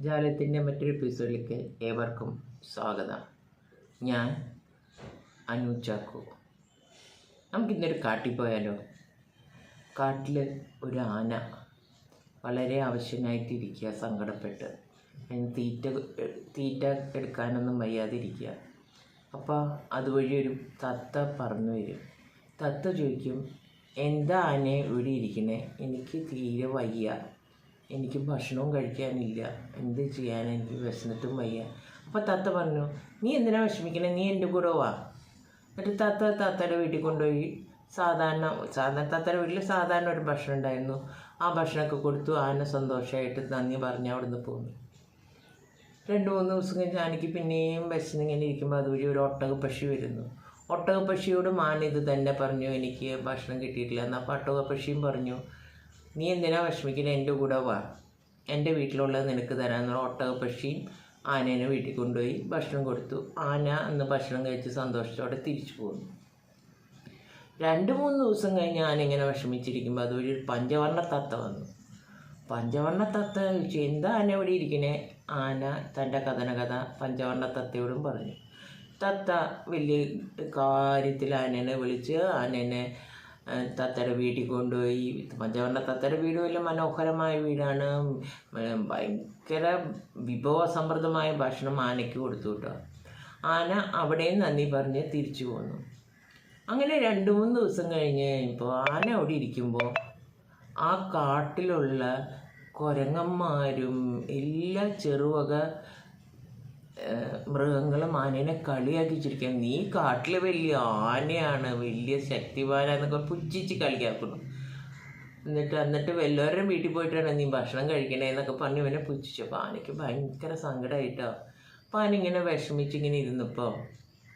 ജാലത്തിന്റെ മറ്റൊരു എപ്പിസോഡിലേക്ക് ഏവർക്കും സ്വാഗതം. ഞാൻ അനു ചാക്കു. നമുക്കിന്നൊരു കാട്ടിൽ പോയാലോ? കാട്ടിൽ ഒരു ആന വളരെ ആവശ്യമായിട്ടിരിക്കുക സങ്കടപ്പെട്ട്. അതിന് തീറ്റ തീറ്റ എടുക്കാനൊന്നും വയ്യാതിരിക്കുക. അപ്പോൾ അതുവഴി ഒരു തത്ത പറന്നു വരും തത്ത ചോദിക്കും എന്താ ആനയെ ഇവിടെ ഇരിക്കണേ? എനിക്ക് തീരെ വയ്യ. എനിക്ക് ഭക്ഷണവും കഴിക്കാനില്ല. എന്ത് ചെയ്യാൻ എനിക്ക് വിശന്നിട്ടും വയ്യ. അപ്പോൾ തത്ത പറഞ്ഞു നീ എന്തിനാ വിഷമിക്കണേ? നീ എന്റെ കൂടെ വാ. എന്നിട്ട് തത്ത തത്തയുടെ വീട്ടിൽ കൊണ്ടുപോയി. സാധാരണ സാധാരണ തത്തയുടെ വീട്ടിൽ സാധാരണ ഒരു ഭക്ഷണം ഉണ്ടായിരുന്നു. ആ ഭക്ഷണമൊക്കെ കൊടുത്തു. ആന സന്തോഷമായിട്ട് നന്ദി പറഞ്ഞ് അവിടുന്ന് പോന്നു. രണ്ട് മൂന്ന് ദിവസം കഴിഞ്ഞ് ആനയ്ക്ക് പിന്നെയും വിശന്നിങ്ങനെ ഇരിക്കുമ്പോൾ അതുവഴി ഒരു ഒട്ടകപ്പക്ഷി വരുന്നു. ഒട്ടകപ്പക്ഷിയോട് മാൻ ഇത് തന്നെ പറഞ്ഞു എനിക്ക് ഭക്ഷണം കിട്ടിയിട്ടില്ല. എന്നാൽ അപ്പോൾ ഒട്ടകപ്പക്ഷിയും പറഞ്ഞു നീ എന്തിനാ വിഷമിക്കുന്നത് എന്റെ കൂടെ വാ. എന്റെ വീട്ടിലുള്ളത് നിനക്ക് തരാമെന്നുള്ള ഒട്ടകപ്പക്ഷിയും ആനേനെ വീട്ടിൽ കൊണ്ടുപോയി ഭക്ഷണം കൊടുത്തു. ആന അന്ന് ഭക്ഷണം കഴിച്ച് സന്തോഷത്തോടെ തിരിച്ചു പോന്നു. രണ്ട് മൂന്ന് ദിവസം കഴിഞ്ഞ് ആന ഇങ്ങനെ വിഷമിച്ചിരിക്കുമ്പോൾ അതുവഴി പഞ്ചവർണ തത്ത വന്നു. പഞ്ചവർണ തത്ത ചോദിച്ചു എന്താ ആന ഇവിടെ ഇരിക്കണേ? ആന തന്റെ കഥന കഥ പഞ്ചവർണ തത്തയോടും പറഞ്ഞു. തത്ത വലിയ കാര്യത്തിൽ ആനേനെ വിളിച്ച് ആനേനെ തത്തയുടെ വീട്ടിൽ കൊണ്ടുപോയി. പഞ്ചവർണ തത്തയുടെ വീട് വല്ല മനോഹരമായ വീടാണ്. ഭയങ്കര വിഭവസമൃദ്ധമായ ഭക്ഷണം ആനയ്ക്ക് കൊടുത്തു കേട്ടോ. ആന അവിടെയും നന്ദി പറഞ്ഞ് തിരിച്ചു പോന്നു. അങ്ങനെ രണ്ട് മൂന്ന് ദിവസം കഴിഞ്ഞ് ഇപ്പോൾ ആന അവിടെ ഇരിക്കുമ്പോൾ ആ കാട്ടിലുള്ള കുരങ്ങന്മാരും എല്ലാ ചെറുവക മൃഗങ്ങളും ആനേനെ കളിയാക്കി ചിരിക്കാൻ നീ കാട്ടിൽ വലിയ ആനയാണ് വലിയ ശക്തിവാനാന്നൊക്കെ പുച്ഛിച്ച് കളിയാക്കുന്നു. എന്നിട്ട് എന്നിട്ട് വല്ലവരുടെ വീട്ടിൽ പോയിട്ടാണ് നീ ഭക്ഷണം കഴിക്കണേ എന്നൊക്കെ പറഞ്ഞ് ഇവനെ പുച്ഛിച്ചു. അപ്പോൾ ആനയ്ക്ക് ഭയങ്കര സങ്കടമായിട്ടോ അപ്പോൾ ആന ഇങ്ങനെ വിഷമിച്ചിങ്ങനെ ഇരുന്നപ്പോൾ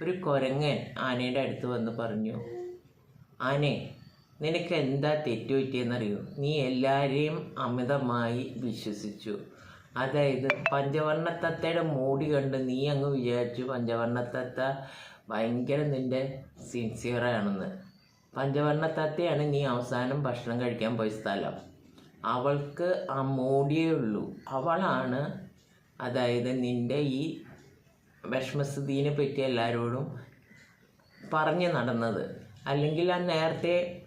ഒരു കുരങ്ങൻ ആനയുടെ അടുത്ത് വന്ന് പറഞ്ഞു ആനേ നിനക്ക് എന്താ തെറ്റ് പറ്റിയെന്നറിയോ? നീ എല്ലാവരെയും അമിതമായി വിശ്വസിച്ചു. അതായത് പഞ്ചവർണത്തത്തയുടെ മൂടി കണ്ട് നീ അങ്ങ് വിചാരിച്ചു പഞ്ചവർണത്തത്ത ഭയങ്കര നിന്റെ സിൻസിയറാണെന്ന് പഞ്ചവർണത്തത്തയാണ് നീ അവസാനം ഭക്ഷണം കഴിക്കാൻ പോയ സ്ഥലം. അവൾക്ക് ആ മൂടിയേ ഉള്ളൂ. അവളാണ് അതായത് നിന്റെ ഈ വിഷമസ്ഥിതിനെ പറ്റി എല്ലാവരോടും പറഞ്ഞു നടന്നത്. അല്ലെങ്കിൽ ആ നേരത്തെ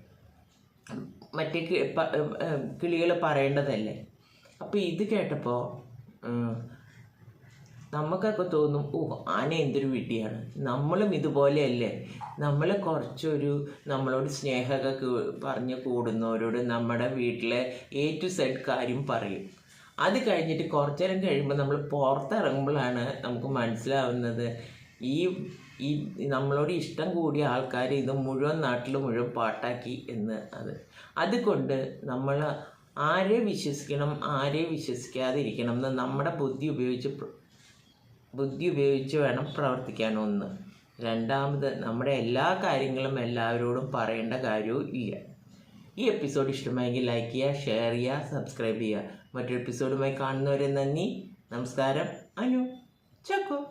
മറ്റേ കിളികൾ പറയേണ്ടതല്ലേ? അപ്പോൾ ഇത് കേട്ടപ്പോൾ നമുക്കൊക്കെ തോന്നും ഓ ആന എന്തൊരു വിട്ടിയാണ് നമ്മളും ഇതുപോലെയല്ലേ. നമ്മൾ കുറച്ചൊരു നമ്മളോട് സ്നേഹമൊക്കെ പറഞ്ഞ് കൂടുന്നവരോട് നമ്മുടെ വീട്ടിലെ എ ടു സെഡ് കാര്യം പറയും. അത് കഴിഞ്ഞിട്ട് കുറച്ചു നേരം കഴിയുമ്പോൾ നമ്മൾ പുറത്തിറങ്ങുമ്പോഴാണ് നമുക്ക് മനസ്സിലാവുന്നത് ഈ ഈ നമ്മളോട് ഇഷ്ടം കൂടിയ ആൾക്കാർ ഇത് മുഴുവൻ നാട്ടിൽ മുഴുവൻ പാട്ടാക്കി എന്ന് അത്. അതുകൊണ്ട് നമ്മൾ ആരെ വിശ്വസിക്കണം ആരെ വിശ്വസിക്കാതിരിക്കണം എന്ന് നമ്മുടെ ബുദ്ധി ഉപയോഗിച്ച് ബുദ്ധി ഉപയോഗിച്ച് വേണം പ്രവർത്തിക്കാൻ ഒന്ന്. രണ്ടാമത് നമ്മുടെ എല്ലാ കാര്യങ്ങളും എല്ലാവരോടും പറയേണ്ട കാര്യവും ഇല്ല. ഈ എപ്പിസോഡ് ഇഷ്ടമായെങ്കിൽ ലൈക്ക് ചെയ്യുക ഷെയർ ചെയ്യുക സബ്സ്ക്രൈബ് ചെയ്യുക. മറ്റൊരു എപ്പിസോഡുമായി കാണുന്നവരെ നന്ദി. നമസ്കാരം. അനു. ചക്കോ.